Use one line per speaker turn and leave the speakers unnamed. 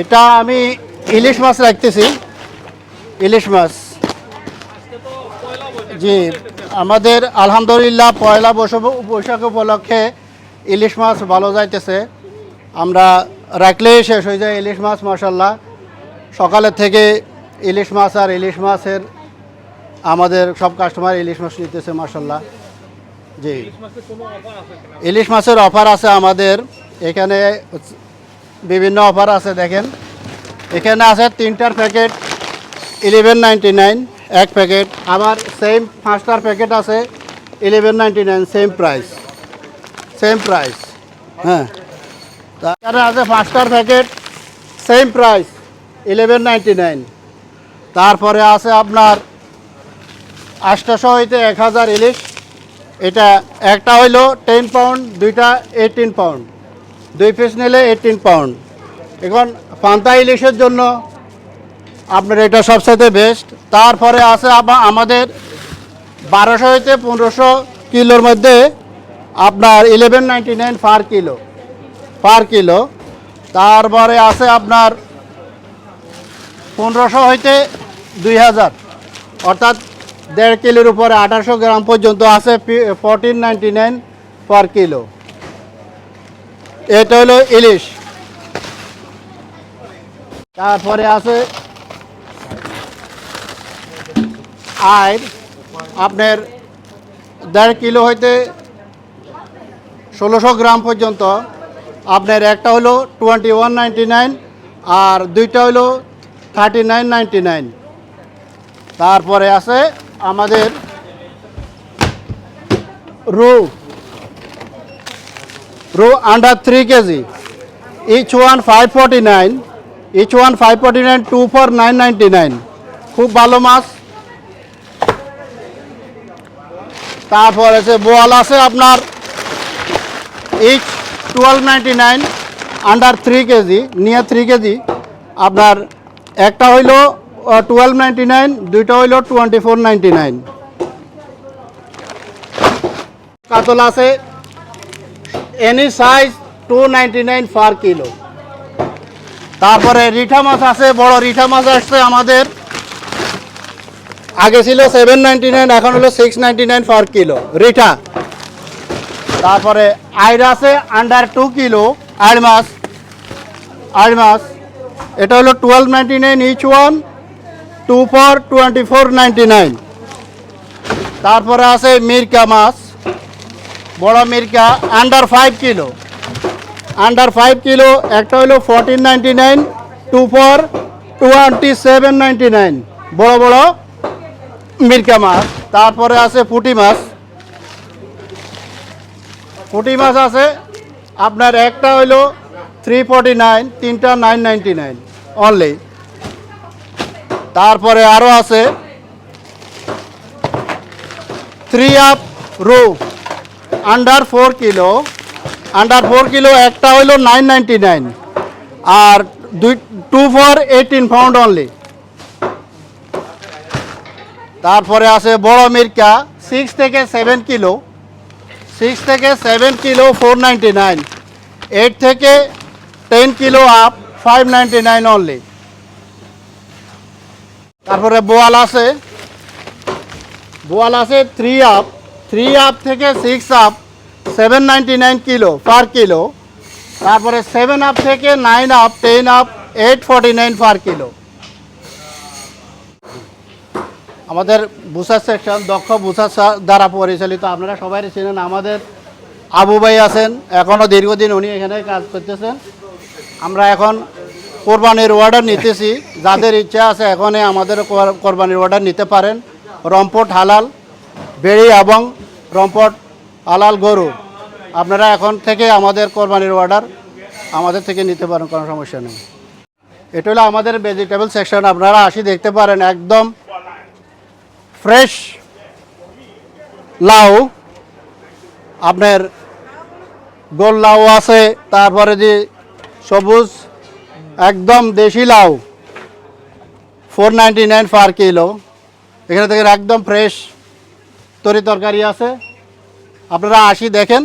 এটা আমি ইলিশ মাছ রাখতেছি। ইলিশ মাছ। জি, আমাদের আলহামদুলিল্লাহ পয়লা বৈশাখ বৈশাখ উপলক্ষে ইলিশ মাছ ভালো যাইতেছে। আমরা রাখলেই শেষ হয়ে যায় ইলিশ মাছ মাসাল্লাহ সকালের থেকে ইলিশ মাছ আর ইলিশ মাছের আমাদের সব কাস্টমার ইলিশ মাছ নিতেছে মাসাল্লাহ জি। ইলিশ মাছের অফার আছে আমাদের। এখানে বিভিন্ন অফার আছে, দেখেন। এখানে আছে তিনটার প্যাকেট ইলেভেন নাইন এক প্যাকেট। আবার সেম পাঁচটার প্যাকেট আছে eleven nine same price same price হ্যাঁ। তারপরে আছে পাঁচটার packet same price eleven nine তারপরে আছে আপনার আটশোশো হইতে এক হাজার ইলিশ। এটা একটা হইল টেন পাউন্ড দুইটা এইটিন পাউন্ড দুই পিস নিলে এইটিন পাউন্ড এখন পান্তা ইলিশের জন্য আপনার এটা সবসাথে বেস্ট তারপরে আছে আমাদের বারোশো হইতে পনেরোশো কিলোর মধ্যে আপনার eleven ninety nine per kilo per kilo তারপরে আছে আপনার পনেরোশো হইতে দুই হাজার, অর্থাৎ দেড় কিলোর উপরে আঠারোশো গ্রাম পর্যন্ত আছে fourteen ninety nine per kilo এটা হলো ইলিশ। তারপরে আছে আর আপনার দেড় কিলো হইতে ষোলোশো গ্রাম পর্যন্ত। আপনার একটা হলো টোয়েন্টি ওয়ান নাইনটি নাইন আর দুইটা হলো থার্টি নাইন নাইনটি নাইন। তারপরে আছে আমাদের রু। Five forty nine each one five forty nine two four nine ninety nine খুব ভালো মাছ। তারপর আছে বোয়াল আছে আপনার each twelve ninety nine under three KG নিয়ে থ্রি কেজি। আপনার একটা হইল টুয়েলভ নাইনটি নাইন দুইটা হইল টোয়েন্টি ফোর নাইনটি নাইন কাতল আছে any size two per kilo তারপরে রিঠা মাছ আছে, বড় রিঠা মাছ আসছে আমাদের। আগে ছিল সেভেন এখন হলো সিক্স পার কিলো রিঠা। তারপরে আইর আছে আন্ডার টু কিলো আড় মাছ আড় মাছ এটা হলো twelve ninety nine each one two four twenty four ninety nine তারপরে আছে মিরকা মাছ। বড় মিরকা under five kilo under five kilo একটা হলো fourteen ninety nine two four twenty seven ninety nine বড় বড় মিরকা মাছ। তারপরে আছে পুঁটি মাছ। পুঁটি মাছ আছে, আপনার একটা হইল থ্রি ফর্টি নাইন তিনটা নাইন নাইনটি নাইন অনলি তারপরে আরও আছে three up rho under four kilo under four kilo একটা হইল নাইন নাইনটি নাইন আর দুই two for eighteen pound only তারপরে আছে বড় মির্কা সিক্স থেকে সেভেন কিলো সিক্স থেকে seven kilo four ninety nine eight থেকে ten kilo up five ninety nine only তারপরে বোয়াল আছে বোয়াল আছে থ্রি আপ থ্রি আপ থেকে six up seven ninety nine kilo per kilo তারপরে সেভেন আপ থেকে nine up ten up eight forty nine per kilo আমাদের বুসার সেকশন দক্ষ বুসার দ্বারা পরিচালিত, আপনারা সবাই চেনেন, আমাদের আবু ভাই আছেন এখনও দীর্ঘদিন উনি এখানে কাজ করতেছেন। আমরা এখন কোরবানির অর্ডার নিতেছি, যাদের ইচ্ছা আছে এখনই আমাদের কোর- কোরবানির অর্ডার নিতে পারেন। রম্পট হালাল, বেড়ি এবং রম্পট আলাল গরু। আপনারা এখন থেকে আমাদের কোরবানির অর্ডার আমাদের থেকে নিতে পারেন, কোনো সমস্যা নেই। এটা হলো আমাদের ভেজিটেবল সেকশন আপনারা আসি দেখতে পারেন একদম ফ্রেশ লাউ। আপনার গোল লাউ আছে, তারপরে যে সবুজ, একদম দেশি লাউ four ninety nine per kilo এখানে থেকে একদম ফ্রেশ তরি তরকারি আছে। আপনারা আসি দেখেন।